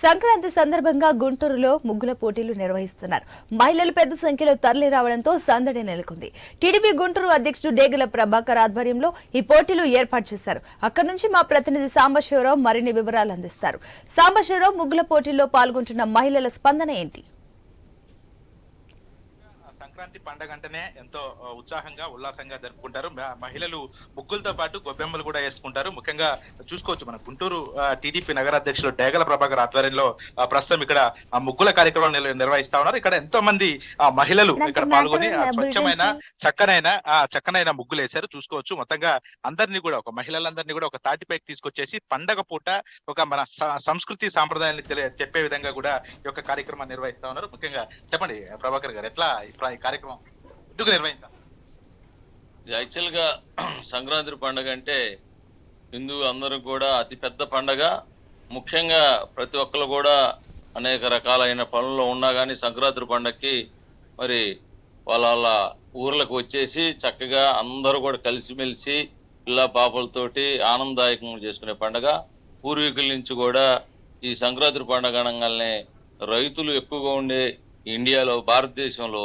సంక్రాంతి సందర్భంగా గుంటూరులో ముగ్గుల పోటీలు నిర్వహిస్తున్నారు. మహిళలు పెద్ద సంఖ్యలో తరలి రావడంతో సందడి నెలకొంది. టీడీపీ గుంటూరు అధ్యక్షుడు డేగల ప్రభాకర్ ఆధ్వర్యంలో ఈ పోటీలు ఏర్పాటు చేశారు. అక్కడి నుంచి మా ప్రతినిధి సాంబశివరావు మరిన్ని వివరాలు అందిస్తారు. సాంబశివరావు ముగ్గుల పోటీల్లో పాల్గొంటున్న మహిళల స్పందన ఏంటి? సంక్రాంతి పండగ అంటేనే ఎంతో ఉత్సాహంగా ఉల్లాసంగా జరుపుకుంటారు. మహిళలు ముగ్గులతో పాటు గొబ్బెమ్మలు కూడా వేసుకుంటారు. ముఖ్యంగా చూసుకోవచ్చు మన గుంటూరు టీడీపీ నగర అధ్యక్షులు డేగల ప్రభాకర్ ఆధ్వర్యంలో ప్రస్తుతం ఇక్కడ ముగ్గుల కార్యక్రమం నిర్- నిర్వహిస్తా ఉన్నారు ఇక్కడ ఎంతో మంది ఆ, మహిళలు ఇక్కడ పాల్గొని స్వచ్ఛమైన చక్కనైన ఆ చక్కనైన ముగ్గులు వేశారు. చూసుకోవచ్చు. మొత్తంగా అందరినీ కూడా ఒక మహిళలందరినీ కూడా ఒక తాటిపైకి తీసుకొచ్చేసి పండగ పూట ఒక మన సంస్కృతి సాంప్రదాయాన్ని తెలియ చెప్పే విధంగా కూడా ఈ యొక్క కార్యక్రమాన్ని నిర్వహిస్తా ఉన్నారు. ముఖ్యంగా చెప్పండి ప్రభాకర్ గారు ఎట్లా కార్యక్రమం ఎందుకు నిర్వహించాం? గా సంక్రాంతి పండుగ అంటే హిందూ అందరూ కూడా అతి పెద్ద పండగ. ముఖ్యంగా ప్రతి ఒక్కరు కూడా అనేక రకాలైన పనుల్లో ఉన్నా కానీ సంక్రాంతి పండగకి మరి వాళ్ళ వాళ్ళ ఊర్లకు వచ్చేసి చక్కగా అందరూ కూడా కలిసిమెలిసి పిల్ల పాపలతోటి ఆనందదాయకం చేసుకునే పండగ. పూర్వీకుల నుంచి కూడా ఈ సంక్రాంతి పండగ అనగానే రైతులు ఎక్కువగా ఉండే ఇండియాలో భారతదేశంలో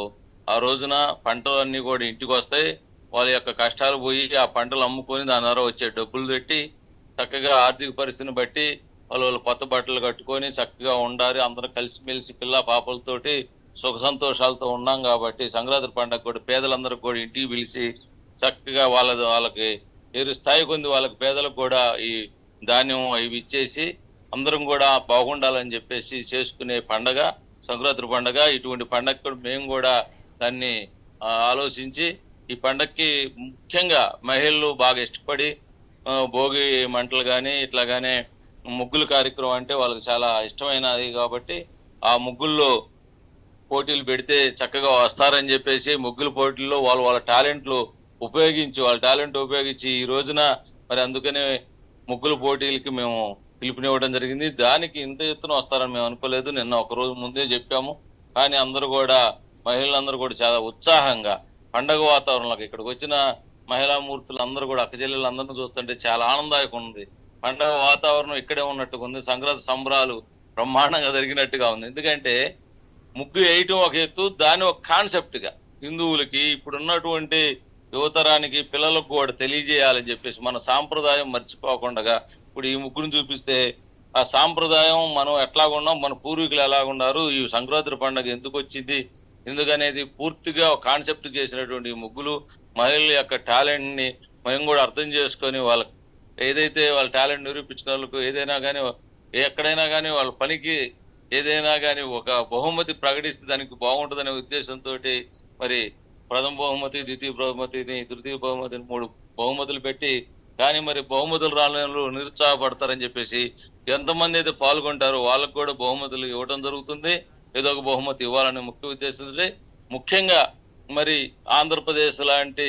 ఆ రోజున పంటలన్నీ కూడా ఇంటికి వస్తాయి. వాళ్ళ యొక్క కష్టాలు పోయి ఆ పంటలు అమ్ముకొని దాని ద్వారా వచ్చే డబ్బులు పెట్టి చక్కగా ఆర్థిక పరిస్థితిని బట్టి వాళ్ళు వాళ్ళు కొత్త బట్టలు కట్టుకొని చక్కగా ఉండాలి. అందరూ కలిసిమెలిసి పిల్ల పాపలతోటి సుఖ సంతోషాలతో ఉన్నాం కాబట్టి సంక్రాంతి పండుగ కూడా పేదలందరూ కూడా ఇంటికి పిలిచి చక్కగా వాళ్ళ వాళ్ళకి ఏరు స్థాయి కొంది వాళ్ళకి పేదలకు కూడా ఈ ధాన్యం ఇవి ఇచ్చేసి అందరం కూడా బాగుండాలని చెప్పేసి చేసుకునే పండగ సంక్రాంతి పండగ. ఇటువంటి పండగ కూడా మేము కూడా దాన్ని ఆలోచించి ఈ పండక్కి ముఖ్యంగా మహిళలు బాగా ఇష్టపడి భోగి మంటలు కానీ ఇట్లాగానే ముగ్గుల కార్యక్రమం అంటే వాళ్ళకి చాలా ఇష్టమైనది కాబట్టి ఆ ముగ్గుల్లో పోటీలు పెడితే చక్కగా వస్తారని చెప్పేసి ముగ్గుల పోటీల్లో వాళ్ళు వాళ్ళ టాలెంట్లు ఉపయోగించి వాళ్ళ టాలెంట్ ఉపయోగించి ఈ రోజున మరి అందుకనే ముగ్గుల పోటీలకి మేము పిలుపునివ్వడం జరిగింది. దానికి ఇంత ఎత్తున వస్తారని మేము అనుకోలేదు. నిన్న ఒక రోజు ముందే చెప్పాము. కానీ అందరూ కూడా మహిళలందరూ కూడా చాలా ఉత్సాహంగా పండగ వాతావరణంలోకి ఇక్కడికి వచ్చిన మహిళా మూర్తులు అందరూ కూడా అక్కచెల్లెలు అందరిని చూస్తుంటే చాలా ఆనందాయకం ఉంది. పండగ వాతావరణం ఇక్కడే ఉన్నట్టుగా ఉంది. సంక్రాంతి సంబరాలు బ్రహ్మాండంగా జరిగినట్టుగా ఉంది. ఎందుకంటే ముగ్గు వేయటం ఒక ఎత్తు దాని ఒక కాన్సెప్ట్గా హిందువులకి ఇప్పుడు ఉన్నటువంటి యువతరానికి పిల్లలకు కూడా తెలియజేయాలని చెప్పేసి మన సాంప్రదాయం మర్చిపోకుండా ఇప్పుడు ఈ ముగ్గురిని చూపిస్తే ఆ సాంప్రదాయం మనం ఎట్లాగున్నాం మన పూర్వీకులు ఎలాగున్నారు ఈ సంక్రాంతి పండుగ ఎందుకు వచ్చింది ఎందుకనేది పూర్తిగా కాన్సెప్ట్ చేసినటువంటి ముగ్గులు మహిళల యొక్క టాలెంట్ని మేము కూడా అర్థం చేసుకొని వాళ్ళకి ఏదైతే వాళ్ళ టాలెంట్ నిరూపించిన వాళ్ళకు ఏదైనా కానీ ఎక్కడైనా కానీ వాళ్ళ పనికి ఏదైనా కానీ ఒక బహుమతి ప్రకటిస్తే దానికి బాగుంటుందనే ఉద్దేశంతో మరి ప్రథమ బహుమతి ద్వితీయ బహుమతిని తృతీయ బహుమతిని మూడు బహుమతులు పెట్టి కానీ మరి బహుమతులు రాళ్ళు నిరుత్సాహపడతారని చెప్పేసి ఎంతమంది అయితే పాల్గొంటారో వాళ్ళకు కూడా బహుమతులు ఇవ్వడం జరుగుతుంది. ఏదో ఒక బహుమతి ఇవ్వాలనే ముఖ్య ఉద్దేశంతో ముఖ్యంగా మరి ఆంధ్రప్రదేశ్ లాంటి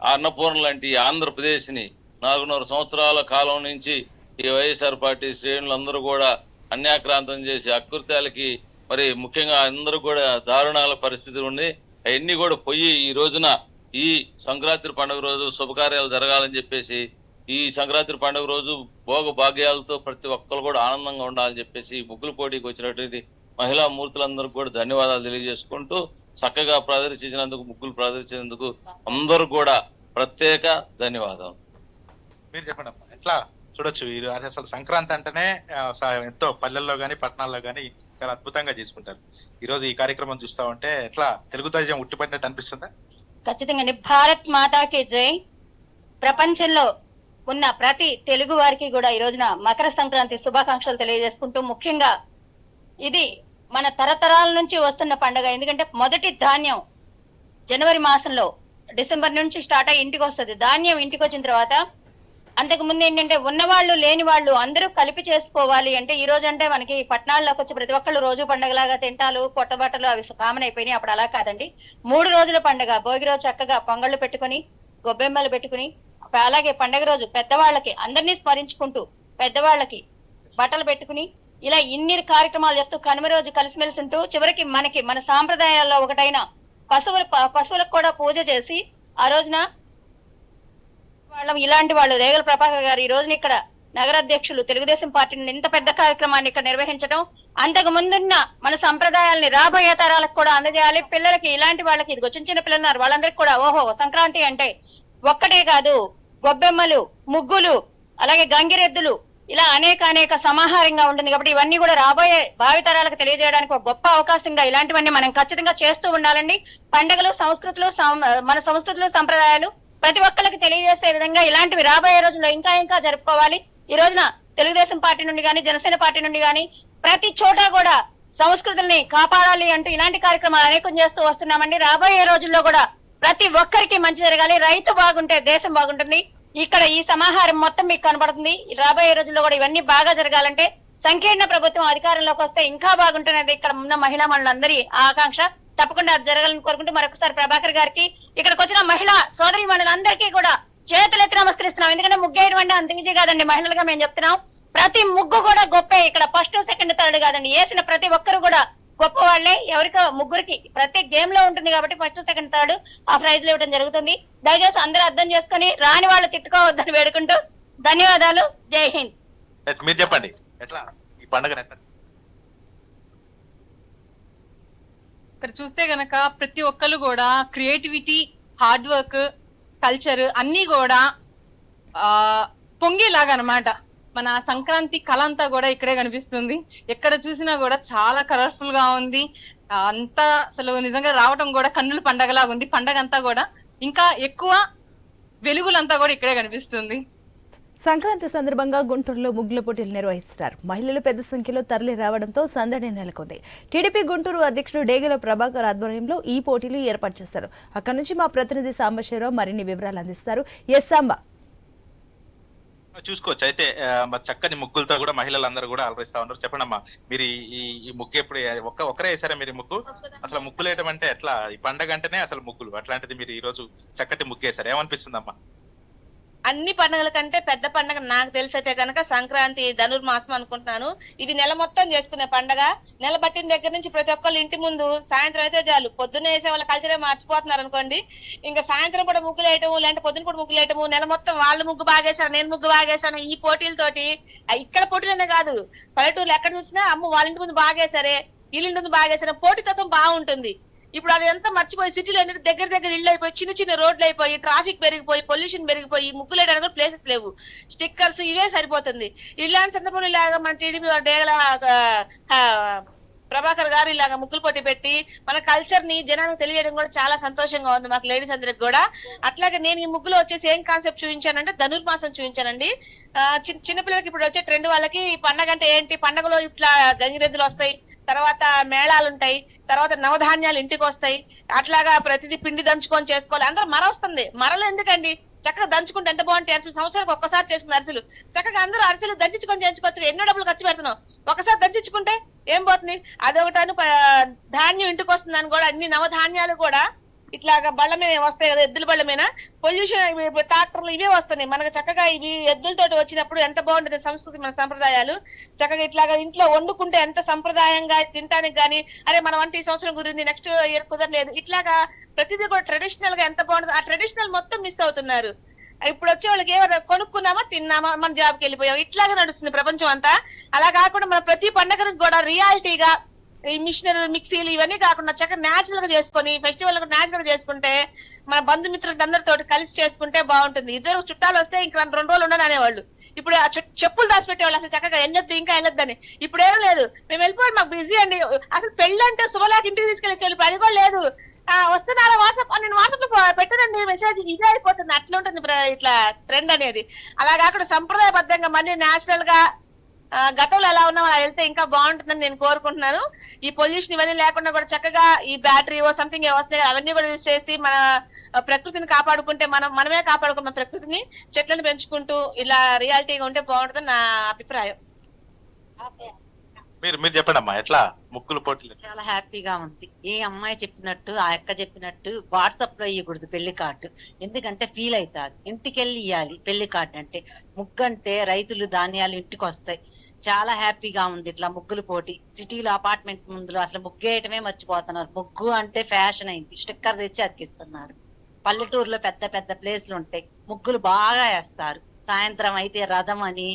అన్నపూర్ణ లాంటి ఆంధ్రప్రదేశ్ని నాలుగున్నర సంవత్సరాల కాలం నుంచి ఈ వైఎస్ఆర్ పార్టీ శ్రేణులందరూ కూడా అన్యాక్రాంతం చేసి అకృత్యాలకి మరి ముఖ్యంగా అందరూ కూడా దారుణాల పరిస్థితి ఉంది. అవన్నీ కూడా పోయి ఈ రోజున ఈ సంక్రాంతి పండుగ రోజు శుభకార్యాలు జరగాలని చెప్పేసి ఈ సంక్రాంతి పండుగ రోజు భోగ భాగ్యాలతో ప్రతి ఒక్కరు కూడా ఆనందంగా ఉండాలని చెప్పేసి ముగ్గులు పోటీకి వచ్చినటువంటి మహిళా మూర్తులందరికీ కూడా ధన్యవాదాలు తెలియజేసుకుంటూ చక్కగా ప్రదర్శించినందుకు ముగ్గులు ప్రదర్శించినందుకు అందరూ కూడా ప్రత్యేక ధన్యవాదాలు మీరు చెప్పండి అమ్మా ఎట్లా చూడొచ్చు? రోజు అసలు సంక్రాంతి అంటేనే ఎంతో పల్లెల్లో గాని పట్టణాల్లో గాని చాలా అద్భుతంగా చేసుకుంటారు. ఈ రోజు ఈ కార్యక్రమం చూస్తా ఉంటే ఎట్లా తెలుగు తేజం ఉట్టిపడినట్టు అనిపిస్తుందా? ఖచ్చితంగా అండి. భారత్ మాతాకి జై. ప్రపంచంలో ఉన్న ప్రతి తెలుగు వారికి కూడా ఈ రోజున మకర సంక్రాంతి శుభాకాంక్షలు తెలియజేసుకుంటూ ముఖ్యంగా ఇది మన తరతరాల నుంచి వస్తున్న పండుగ. ఎందుకంటే మొదటి ధాన్యం జనవరి మాసంలో డిసెంబర్ నుంచి స్టార్ట్ అయ్యి ఇంటికి వస్తుంది. ధాన్యం ఇంటికి వచ్చిన తర్వాత అంతకు ముందు ఏంటంటే ఉన్నవాళ్ళు లేని వాళ్ళు అందరూ కలిపి చేసుకోవాలి అంటే ఈ రోజు అంటే మనకి పట్టణాల్లోకి వచ్చి ప్రతి ఒక్కళ్ళు రోజు పండగలాగా తింటాలు కొత్త బట్టలు అవి కామన్ అయిపోయినాయి. అప్పుడు అలా కాదండి. మూడు రోజుల పండగ. భోగి రోజు చక్కగా పొంగళ్ళు పెట్టుకుని గొబ్బెమ్మలు పెట్టుకుని అలాగే పండగ రోజు పెద్దవాళ్ళకి అందరినీ స్మరించుకుంటూ పెద్దవాళ్ళకి బట్టలు పెట్టుకుని ఇలా ఇన్ని కార్యక్రమాలు చేస్తూ కనుమ రోజు కలిసిమెలిసి ఉంటూ చివరికి మనకి మన సాంప్రదాయాల్లో ఒకటైన పశువుల ప- పశువులకు కూడా పూజ చేసి ఆ రోజున వాళ్ళం ఇలాంటి వాళ్ళు రేగల ప్రభాకర్ గారు ఈ రోజున ఇక్కడ నగర అధ్యక్షులు తెలుగుదేశం పార్టీ ఇంత పెద్ద కార్యక్రమాన్ని ఇక్కడ నిర్వహించడం అంతకు ముందున్న మన సంప్రదాయాల్ని రాబోయే తరాలకు కూడా అందజేయాలి. పిల్లలకి ఇలాంటి వాళ్ళకి ఇది చిన్న చిన్న పిల్లలు ఉన్నారు వాళ్ళందరికీ కూడా ఓహో సంక్రాంతి అంటే ఒక్కటే కాదు గొబ్బెమ్మలు ముగ్గులు అలాగే గంగిరెద్దులు ఇలా అనేక అనేక సమాహారంగా ఉంటుంది కాబట్టి ఇవన్నీ కూడా రాబోయే భావితరాలకు తెలియజేయడానికి ఒక గొప్ప అవకాశంగా ఇలాంటివన్నీ మనం ఖచ్చితంగా చేస్తూ ఉండాలండి. పండుగలు సంస్కృతులు సం- మన సంస్కృతులు సంప్రదాయాలు ప్రతి ఒక్కరికి తెలియజేసే విధంగా ఇలాంటివి రాబోయే రోజుల్లో ఇంకా ఇంకా జరుపుకోవాలి. ఈ రోజున తెలుగుదేశం పార్టీ నుండి కానీ జనసేన పార్టీ నుండి కానీ ప్రతి చోట కూడా సంస్కృతుల్ని కాపాడాలి అంటూ ఇలాంటి కార్యక్రమాలు అనేకం చేస్తూ వస్తున్నామండి. రాబోయే రోజుల్లో కూడా ప్రతి ఒక్కరికి మంచి జరగాలి. రైతు బాగుంటే దేశం బాగుంటుంది. ఇక్కడ ఈ సమాహారం మొత్తం మీకు కనబడుతుంది. రాబోయే రోజుల్లో కూడా ఇవన్నీ బాగా జరగాలంటే సంకీర్ణ ప్రభుత్వం అధికారంలోకి వస్తే ఇంకా బాగుంటుంది ఇక్కడ ఉన్న మహిళా మనులందరి ఆకాంక్ష. తప్పకుండా అది జరగాలని కోరుకుంటూ మరొకసారి ప్రభాకర్ గారికి ఇక్కడికి వచ్చిన మహిళా సోదరి మనులందరికీ కూడా చేతులెత్తి నమస్కరిస్తున్నాం. ఎందుకంటే ముగ్గేయడం అంటే అంత ఈజీ కాదండి. మహిళలుగా మేము చెప్తున్నాం. ప్రతి ముగ్గు కూడా గొప్పే. ఇక్కడ ఫస్ట్ సెకండ్ థర్డ్ కాదండి. వేసిన ప్రతి ఒక్కరు కూడా గొప్ప వాళ్ళే ఎవరికో ముగ్గురికి ప్రతి గేమ్లో ఉంటుంది కాబట్టి ఫస్ట్ సెకండ్ థర్డ్ ఆ ప్రైజ్లు ఇవ్వడం జరుగుతుంది. దయచేసి అందరూ అర్థం చేసుకొని రాని వాళ్ళు తిట్టుకోవద్దని వేడుకుంటూ ధన్యవాదాలు. జై హింద్. మీరు చెప్పండి. ఎట్లా? ఈ పండుగ ఎట్లా? ఇక్కడ చూస్తే గనక ప్రతి ఒక్కరు కూడా క్రియేటివిటీ హార్డ్ వర్క్ కల్చర్ అన్ని కూడా ఆ పొంగేలాగా అన్నమాట. మన సంక్రాంతి కళ అంతా కూడా ఇక్కడే కనిపిస్తుంది. ఎక్కడ చూసినా కూడా చాలా కలర్ఫుల్గా ఉంది. అంతా అసలు నిజంగా రావటం కూడా కన్నుల పండగలాగా ఉంది. పండగ అంతా కూడా ఇంకా ఎక్కువ వెలుగులంతా కూడా ఇక్కడే కనిపిస్తుంది. సంక్రాంతి సందర్భంగా గుంటూరులో ముగ్గుల పోటీలు నిర్వహిస్తున్నారు. మహిళలు పెద్ద సంఖ్యలో తరలి రావడంతో సందడి నెలకొంది. టీడీపీ గుంటూరు అధ్యక్షుడు డేగల ప్రభాకర్ ఆధ్వర్యంలో ఈ పోటీలు ఏర్పాటు చేస్తారు. అక్కడి నుంచి మా ప్రతినిధి సాంబశివరావు మరిన్ని వివరాలు అందిస్తారు. ఎస్ సాంబ చూసుకోవచ్చు. అయితే మరి చక్కని ముగ్గులతో కూడా మహిళలందరూ కూడా అలరిస్తా ఉన్నారు. చెప్పండి అమ్మా మీరు ఈ- ఈ ముగ్గు ఎప్పుడు ఒక్క ఒక్కరే వేసారా మీరు ముగ్గు? అసలు ముగ్గులు వేయడం అంటే ఎట్లా? ఈ పండగ అంటేనే అసలు ముగ్గులు. అట్లాంటిది మీరు ఈ రోజు చక్కటి ముగ్గు వేసారు ఏమనిపిస్తుంది అమ్మా అన్ని పండుగల కంటే పెద్ద పండుగ నాకు తెలిసైతే కనుక సంక్రాంతి ధనుర్మాసం అనుకుంటున్నాను. ఇది నెల మొత్తం చేసుకునే పండగ. నెల పట్టిన దగ్గర నుంచి ప్రతి ఒక్కళ్ళు ఇంటి ముందు సాయంత్రం అయితే చాలు. పొద్దున్నే వేసే వాళ్ళ కల్చరే మర్చిపోతున్నారు అనుకోండి. ఇంకా సాయంత్రం కూడా ముగ్గులు వేయటము లేదంటే పొద్దున కూడా ముగ్గులు వేయటము నెల మొత్తం వాళ్ళు ముగ్గు బాగేశారు నేను ముగ్గు బాగేశాను ఈ పోటీలతోటి. ఇక్కడ పోటీలనే కాదు. పల్లెటూరులో ఎక్కడ చూసినా అమ్మ వాళ్ళ ఇంటి ముందు బాగేశారే వీళ్ళ ఇంటి ముందు బాగేశారు పోటీతత్వం బాగుంటుంది. ఇప్పుడు అది ఎంత మర్చిపోయి సిటీలో ఏంటంటే దగ్గర దగ్గర ఇళ్ళు అయిపోయి చిన్న చిన్న రోడ్లు అయిపోయి ట్రాఫిక్ పెరిగిపోయి పొల్యూషన్ పెరిగిపోయి ముగ్గులు వేయడానికి ప్లేసెస్ లేవు. స్టిక్కర్స్ ఇవే సరిపోతుంది. ఇలాంటి సందర్భంలో ఇలాగ మన టీడీపీ డేగల ప్రభాకర్ గారు ఇలాగ ముగ్గులు పోటీ పెట్టి మన కల్చర్ని జనానికి తెలియడం కూడా చాలా సంతోషంగా ఉంది మాకు లేడీస్ అందరికి కూడా. అట్లాగే నేను ఈ ముగ్గులో వచ్చేసి ఏం కాన్సెప్ట్ చూపించానంటే ధనుర్మాసం చూపించానండి. చిన్న చిన్నపిల్లలకి ఇప్పుడు వచ్చే ట్రెండ్ వాళ్ళకి ఈ పండగ అంటే ఏంటి? పండగలో ఇట్లా గంగిరెద్దులు వస్తాయి తర్వాత మేళాలు ఉంటాయి తర్వాత నవధాన్యాలు ఇంటికి వస్తాయి. అట్లాగా ప్రతిదీ పిండి దంచుకొని చేసుకోవాలి. అందరూ మర వస్తుంది మరలు ఎందుకండి? చక్కగా దంచుకుంటే ఎంత బాగుంటాయి అరిసెలు? సంవత్సరానికి ఒక్కసారి చేసుకున్న అరిసెలు. చక్కగా అందరూ అరిసెలు దంచుకొని చేయించుకోవచ్చు. ఎన్నో డబ్బులు ఖర్చు పెడుతున్నాం. ఒకసారి దంచుకుంటే ఏం పోతుంది? అదొకటాను ధాన్యం ఇంటికి వస్తుందని కూడా అన్ని నవధాన్యాలు కూడా ఇట్లాగా బళ్ళ మీద వస్తాయి కదా ఎద్దుల బళ్ళ మీద పొల్యూషన్ ట్రాక్టర్లు ఇవే వస్తున్నాయి. మనకు చక్కగా ఇవి ఎద్దులతోటి వచ్చినప్పుడు ఎంత బాగుంటుంది సంస్కృతి మన సంప్రదాయాలు. చక్కగా ఇట్లాగా ఇంట్లో వండుకుంటే ఎంత సంప్రదాయంగా తినడానికి గానీ అరే మన వంట ఈ సంవత్సరం గురించి నెక్స్ట్ ఇయర్ కుదరలేదు. ఇట్లాగా ప్రతిదీ కూడా ట్రెడిషనల్గా ఎంత బాగుంటుంది ఆ ట్రెడిషనల్ మొత్తం మిస్ అవుతున్నారు. ఇప్పుడు వచ్చే వాళ్ళకి ఏమైనా కొనుక్కున్నామా తిన్నామా మన జాబ్కి వెళ్ళిపోయాం ఇట్లాగే నడుస్తుంది ప్రపంచం అంతా. అలా కాకుండా మన ప్రతి పండగను కూడా రియాలిటీగా ఈ మిషనరీ మిక్సీలు ఇవన్నీ కాకుండా చక్కగా న్యాచురల్గా చేసుకొని ఫెస్టివల్ న్యాచురల్గా చేసుకుంటే మన బంధుమిత్రులకి అందరితో కలిసి చేసుకుంటే బాగుంటుంది. ఇద్దరు చుట్టాలు వస్తే ఇంకా రెండు రోజులు ఉండని అనేవాళ్ళు. ఇప్పుడు ఆ చెప్పులు దాచిపెట్టేవాళ్ళు అసలు చక్కగా వెళ్ళొద్దు ఇంకా వెళ్ళొద్దని ఇప్పుడు ఏం లేదు. మేము వెళ్ళిపోయి మాకు బిజీ అండి. అసలు పెళ్ళి అంటే శుభలాకి ఇంటికి తీసుకెళ్ళి చెప్పి అది కూడా లేదు. ఆ వస్తున్నారా వాట్సాప్? నేను వాట్సాప్లో పెట్టదండి మెసేజ్. ఇదే అయిపోతుంది. అట్లా ఉంటుంది ఇట్లా ట్రెండ్ అనేది. అలా కాకుండా సంప్రదాయబద్ధంగా మళ్ళీ నేచురల్గా గతంలో ఎలా ఉన్నాం అలా వెళ్తే ఇంకా బాగుంటుందని నేను కోరుకుంటున్నాను. ఈ పొల్యూషన్ ఇవన్నీ లేకుండా కూడా చక్కగా ఈ బ్యాటరీ ఓ సంథింగ్ వస్తాయి అవన్నీ కూడా యూజ్ చేసి మన ప్రకృతిని కాపాడుకుంటే మనం మనమే కాపాడుకున్న ప్రకృతిని చెట్లను పెంచుకుంటూ ఇలా రియాలిటీగా ఉంటే బాగుంటుందని నా అభిప్రాయం. మీరు మీరు చెప్పండి అమ్మా ఎట్లా? ముక్కులు పోటీలు. చాలా హ్యాపీగా ఉంది. ఏ అమ్మాయి చెప్పినట్టు ఆ అక్క చెప్పినట్టు వాట్సాప్లో ఇవ్వకూడదు పెళ్ళి కార్డు. ఎందుకంటే ఫీల్ అవుతారు ఇంటికి వెళ్ళి ఇవ్వాలి పెళ్ళి కార్డు అంటే. ముగ్గు అంటే రైతులు ధాన్యాలు ఇంటికి వస్తాయి చాలా హ్యాపీగా ఉంది ఇట్లా ముగ్గులు పోటీ. సిటీలో అపార్ట్మెంట్ ముందులో అసలు ముగ్గేయటమే మర్చిపోతున్నారు. ముగ్గు అంటే ఫ్యాషన్ అయింది. స్టిక్కర్ తెచ్చి అతికిస్తున్నారు. పల్లెటూరులో పెద్ద పెద్ద ప్లేస్లు ఉంటాయి. ముగ్గులు బాగా వేస్తారు. సాయంత్రం అయితే రథం అని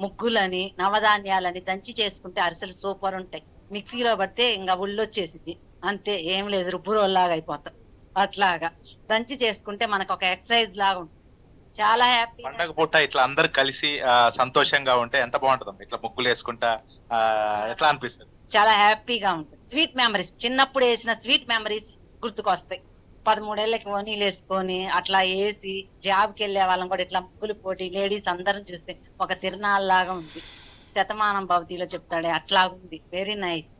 ముగ్గులని నవధాన్యాలని దంచి చేసుకుంటే అరిసెలు సూపర్ ఉంటాయి. మిక్సీలో పడితే ఇంకా ఉళ్ళొచ్చేసింది అంతే ఏం లేదు రుబ్బురోల్లాగా అయిపోతాం. అట్లాగా. దంచి చేసుకుంటే మనకు ఒక ఎక్సర్సైజ్ లాగా ఉంటుంది. చాలా హ్యాపీ పండగ పూట ఇట్లా అందరు కలిసి సంతోషంగా ఉంటే ఎంత బాగుంటుంది ఇట్లా ముగ్గులు వేసుకుంటా ఎట్లా అనిపిస్తుంది? చాలా హ్యాపీగా ఉంటుంది. Sweet memories. చిన్నప్పుడు వేసిన స్వీట్ మెమరీస్ గుర్తుకొస్తాయి. పదమూడేళ్ళకి ఓనీలు వేసుకొని అట్లా వేసి జాబ్కి వెళ్ళే వాళ్ళం కూడా ఇట్లా ముగ్గులు పోటీ లేడీస్ అందరం చూస్తే ఒక తిరునాళ్ళ లాగా ఉంది. శతమానం భవతిలో చెప్తాడే అట్లా ఉంది. వెరీ నైస్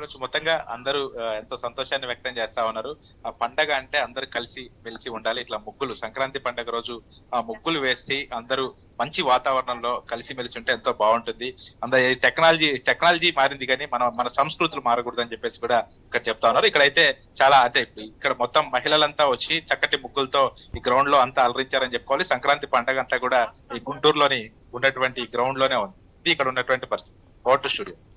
చూడొచ్చు మొత్తంగా అందరూ ఎంతో సంతోషాన్ని వ్యక్తం చేస్తా ఉన్నారు. ఆ పండగ అంటే అందరూ కలిసి మెలిసి ఉండాలి. ఇట్లా ముగ్గులు సంక్రాంతి పండగ రోజు ఆ ముగ్గులు వేసి అందరూ మంచి వాతావరణంలో కలిసి మెలిసి ఉంటే ఎంతో బాగుంటుంది. అందరు టెక్నాలజీ టెక్నాలజీ మారింది కానీ మన మన సంస్కృతులు మారకూడదు అని చెప్పేసి కూడా ఇక్కడ చెప్తా ఉన్నారు. ఇక్కడైతే చాలా అంటే ఇక్కడ మొత్తం మహిళలంతా వచ్చి చక్కటి ముగ్గులతో ఈ గ్రౌండ్లో అంతా అలరించారని చెప్పుకోవాలి. సంక్రాంతి పండగ అంతా కూడా ఈ గుంటూరులోని ఉన్నటువంటి గ్రౌండ్లోనే ఉంది. ఇది ఇక్కడ ఉన్నటువంటి పరిస్థితి. Vote studio.